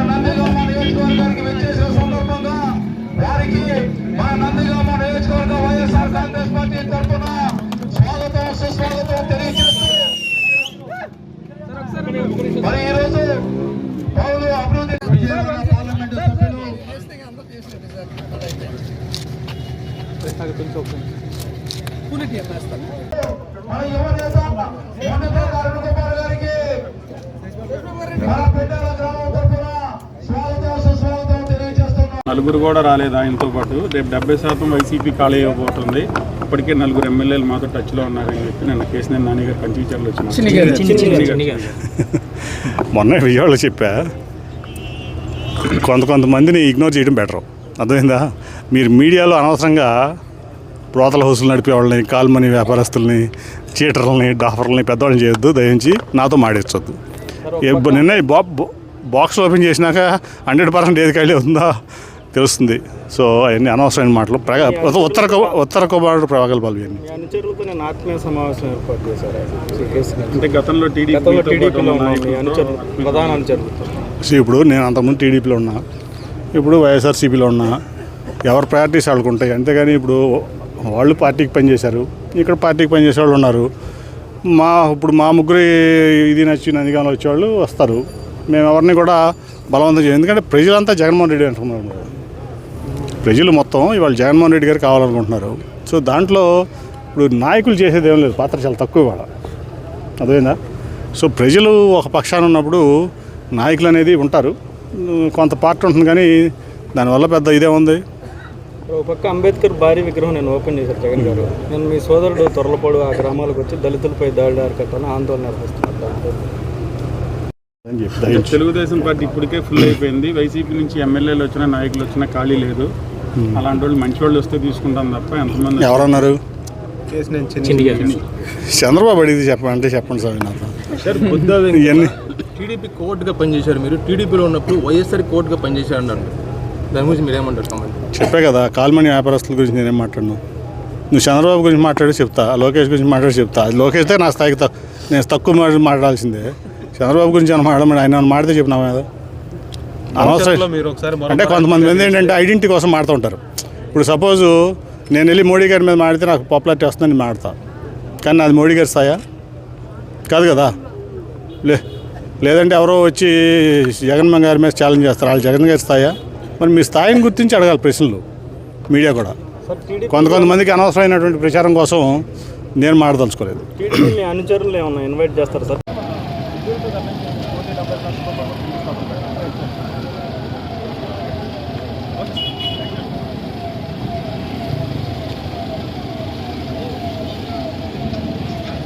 నందిగామ నియోజకవర్గానికి వచ్చేసిన సందర్భంగా వారికి మన నందిగామ నియోజకవర్గ వైఎస్ఆర్ కాంగ్రెస్ పార్టీ తరఫున స్వాగతం సుస్వాగతం తెలియజేస్తూ మరి ఈరోజు పౌరులు అభివృద్ధి పార్లమెంటు సభ్యులు మన యువ నేత మొన్నటి అరుణ్ కుమార్ గారికి మన పెట్టాల నలుగురు కూడా రాలేదు ఆయనతో పాటు. రేపు డెబ్బై శాతం వైసీపీ ఖాళీ అయిపోతుంది. ఇప్పటికే నలుగురు ఎమ్మెల్యేలు మాతో టచ్లో ఉన్నారని చెప్పి నిన్న కేసీఆర్ నాని గారు కంచిచర్లు వచ్చిన మొన్న విజయవాడలో చెప్పా. కొంత కొంతమందిని ఇగ్నోర్ చేయడం బెటర్ అర్థమైందా? మీరు మీడియాలో అనవసరంగా ప్రోతల హౌసులు నడిపే వాళ్ళని కాల్మని వ్యాపారస్తుల్ని చీటర్లని డాఫర్లని పెద్దవాళ్ళని చేయొద్దు. దయించి నాతో మాడించొద్దు నిన్న ఈ బా బా- బాక్స్ ఓపెన్ చేసినాక హండ్రెడ్ పర్సెంట్ ఏది ఖాళీ అవుతుందో? తెలుస్తుంది. సో అవన్నీ అనవసరమైన మాటలు. ప్రగా ఉత్తర ఉత్తర కుమారుడు ప్రగల్భాలు ఇవన్నీ. ఆత్మీయ సమావేశం ఏర్పాటు చేశారు. శ్రీ కేసీఆర్ అంటే గతంలో అనుచరులు ఇప్పుడు నేను అంతకుముందు టీడీపీలో ఉన్నా. ఇప్పుడు వైఎస్ఆర్సీపీలో ఉన్నా. ఎవరి ప్రయారిటీస్ వాళ్ళకు ఉంటాయి అంతేగాని ఇప్పుడు వాళ్ళు పార్టీకి పనిచేశారు. ఇక్కడ పార్టీకి పనిచేసే వాళ్ళు ఉన్నారు. మా ఇప్పుడు మా ముగ్గురు ఇది నచ్చి నందిగామలో వచ్చేవాళ్ళు వస్తారు. మేము ఎవరిని కూడా బలవంతం చేయం ఎందుకంటే ప్రజలంతా జగన్మోహన్ రెడ్డి అంటున్నారు. ప్రజలు మొత్తం ఇవాళ జగన్మోహన్ రెడ్డి గారు కావాలనుకుంటున్నారు. సో దాంట్లో ఇప్పుడు నాయకులు చేసేది ఏం లేదు. పాత్ర చాలా తక్కువ ఇవాళ. అర్థమైందా? సో ప్రజలు ఒక పక్షాన ఉన్నప్పుడు నాయకులు అనేది ఉంటారు. కొంత పార్టీ ఉంటుంది కానీ దానివల్ల పెద్ద ఇదే ఉంది. ఒక పక్క అంబేద్కర్ భారీ విగ్రహం నేను ఓపెన్ చేశారు జగన్ గారు. నేను మీ సోదరుడు తొరలపాడు ఆ గ్రామాలకు వచ్చి దళితులపై దాడి అరికట్టాలని ఆందోళన నిర్వహిస్తున్నారు తెలుగుదేశం పార్టీ ఇప్పటికే ఫుల్ అయిపోయింది. వైసీపీ నుంచి ఎమ్మెల్యేలు వచ్చినా నాయకులు వచ్చినా ఖాళీ లేదు. అలాంటి వాళ్ళు మంచి వాళ్ళు వస్తే తీసుకుంటాం తప్ప ఎంతమంది ఎవరన్నారు? చంద్రబాబు అడిగింది చెప్పండి చెప్పండి సార్ నాకు. సార్ బుద్ధ ఇవన్నీ. టీడీపీ కోర్టుగా పనిచేశారు మీరు. టీడీపీలో ఉన్నప్పుడు వైఎస్ఆర్ కోర్టుగా పనిచేశారు అన్నారు. దాని గురించి మీరు ఏమంటారు చెప్పే కదా కాల్మని వ్యాపారస్తుల గురించి నేనేం మాట్లాడను. నువ్వు చంద్రబాబు గురించి మాట్లాడి చెప్తా లోకేష్ గురించి మాట్లాడి చెప్తా. అది లోకేష్తే నా స్థాయికి నేను తక్కువ మాట మాట్లాడాల్సిందే. చంద్రబాబు గురించి ఏమైనా మాట్లాడమని ఆయన ఏమైనా మాడితే చెప్పినా కదా అనవసరం. మీరు ఒకసారి అంటే కొంతమంది మంది ఏంటంటే ఐడెంటిటీ కోసం మాడుతూ ఉంటారు. ఇప్పుడు సపోజు నేను వెళ్ళి మోడీ గారి మీద మాడితే నాకు పాపులారిటీ వస్తుందని మాడతా. కానీ అది మోడీ గారి స్థాయా? కాదు కదా. లే లేదంటే ఎవరో వచ్చి జగన్మోహన్ గారి మీద ఛాలెంజ్ చేస్తారు. వాళ్ళు జగన్ గారి స్థాయా? మరి మీ స్థాయిని గుర్తించి అడగాలి ప్రశ్నలు. మీడియా కూడా. కొంత కొంతమందికి అనవసరమైనటువంటి ప్రచారం కోసం నేను మాడదలుచుకోలేదు. అనుచరులు ఏమన్నా ఇన్వైట్ చేస్తారు సార్? Okay.